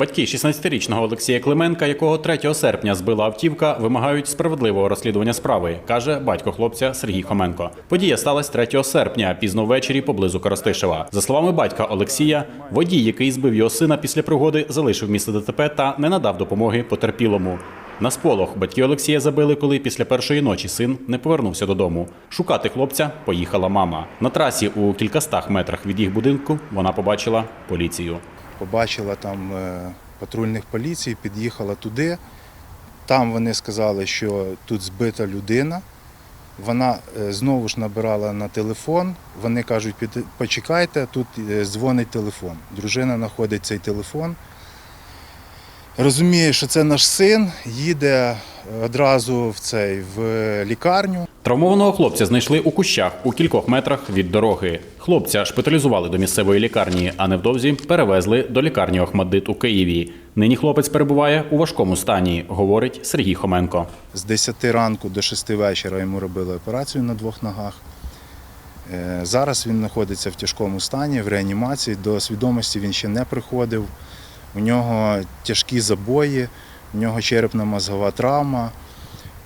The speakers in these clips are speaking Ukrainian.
Батьки 16-річного Олексія Клименка, якого 3 серпня збила автівка, вимагають справедливого розслідування справи, каже батько хлопця Сергій Хоменко. Подія сталася 3 серпня, пізно ввечері поблизу Коростишева. За словами батька Олексія, водій, який збив його сина після пригоди, залишив місце ДТП та не надав допомоги потерпілому. На сполох батьки Олексія забили, коли після першої ночі син не повернувся додому. Шукати хлопця поїхала мама. На трасі у кількастах метрах від їх будинку вона побачила поліцію. Побачила там е, патрульних поліцій, під'їхала туди. Там вони сказали, що тут збита людина. Вона е, знову ж набирала на телефон. Вони кажуть, почекайте, тут е, дзвонить телефон. Дружина знаходить цей телефон. Розуміє, що це наш син, їде одразу в цей в лікарню. Травмованого хлопця знайшли у кущах у кількох метрах від дороги. Хлопця шпиталізували до місцевої лікарні, а невдовзі перевезли до лікарні Охмаддит у Києві. Нині хлопець перебуває у важкому стані, говорить Сергій Хоменко. З 10 ранку до 6 вечора йому робили операцію на двох ногах. Е, Зараз він знаходиться в тяжкому стані, в реанімації. До свідомості він ще не приходив. У нього тяжкі забої, у нього черепно-мозгова травма,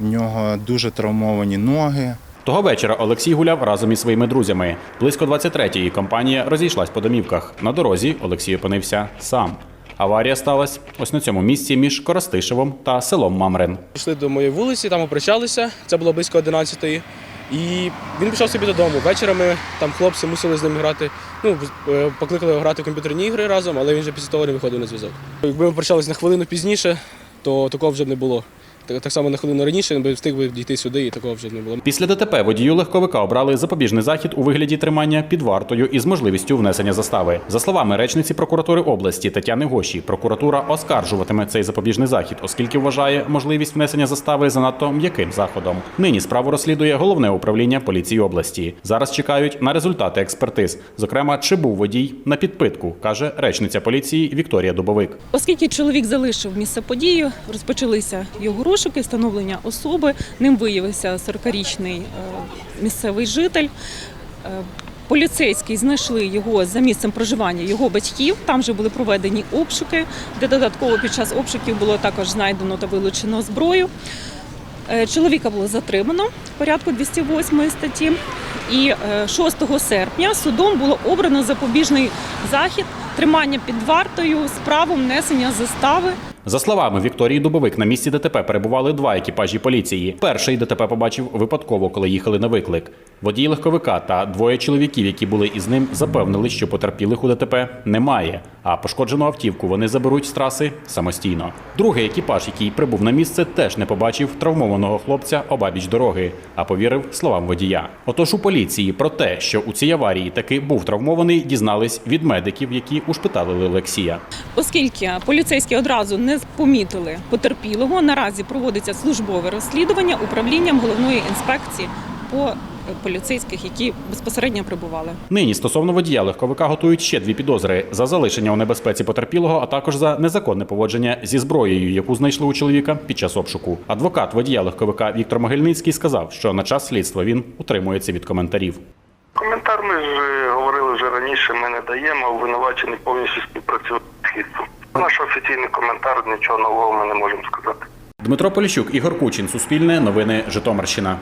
у нього дуже травмовані ноги. Того вечора Олексій гуляв разом із своїми друзями. Близько 23-ї компанія розійшлась по домівках. На дорозі Олексій опинився сам. Аварія сталася ось на цьому місці між Коростишевом та селом Мамрин. Пішли до моєї вулиці, там попрощалися. Це було близько 11-ї. І він пішов собі додому. Вечорами там хлопці мусили з ним грати. Ну, е, покликали його грати в комп'ютерні ігри разом, але він вже після того не виходив на зв'язок. Якби ми прощалися на хвилину пізніше, то такого вже не було. Так, так само на хвилину раніше він би встиг би дійти сюди, і такого вже не було. Після ДТП водію легковика обрали запобіжний захід у вигляді тримання під вартою із можливістю внесення застави. За словами речниці прокуратури області Тетяни Гоші, прокуратура оскаржуватиме цей запобіжний захід, оскільки вважає можливість внесення застави занадто м'яким заходом. Нині справу розслідує головне управління поліції області. Зараз чекають на результати експертиз, зокрема, чи був водій на підпитку, каже речниця поліції Вікторія Дубовик. Оскільки чоловік залишив місце події, розпочалися його розшуки, встановлення особи. Ним виявився 40-річний е, місцевий житель. Е, Поліцейські знайшли його за місцем проживання його батьків. Там же були проведені обшуки, де додатково під час обшуків було також знайдено та вилучено зброю. Е, Чоловіка було затримано в порядку 208 статті. І е, 6 серпня судом було обрано запобіжний захід тримання під вартою з правом внесення застави За словами Вікторії Дубовик, на місці ДТП перебували два екіпажі поліції. Перший ДТП побачив випадково, коли їхали на виклик. Водій легковика та двоє чоловіків, які були із ним, запевнили, що потерпілих у ДТП немає. А пошкоджену автівку вони заберуть з траси самостійно. Другий екіпаж, який прибув на місце, теж не побачив травмованого хлопця обабіч дороги, а повірив словам водія. Отож у поліції про те, що у цій аварії таки був травмований, дізнались від медиків, які ушпиталили Олексія. Оскільки поліцейські одразу не помітили потерпілого, наразі проводиться службове розслідування управлінням головної інспекції по е, поліцейських, які безпосередньо прибували. Нині стосовно водія легковика готують ще дві підозри за залишення у небезпеці потерпілого, а також за незаконне поводження зі зброєю, яку знайшли у чоловіка під час обшуку. Адвокат водія легковика Віктор Могильницький сказав, що на час слідства він утримується від коментарів. Коментар ми ж е, говорили вже раніше, ми не даємо, обвинувачений повністю співпрацює з слідством. Наш офіційний коментар нічого нового ми не можемо сказати. Дмитро Поліщук, Ігор Кучин, Суспільне, Новини Житомирщина.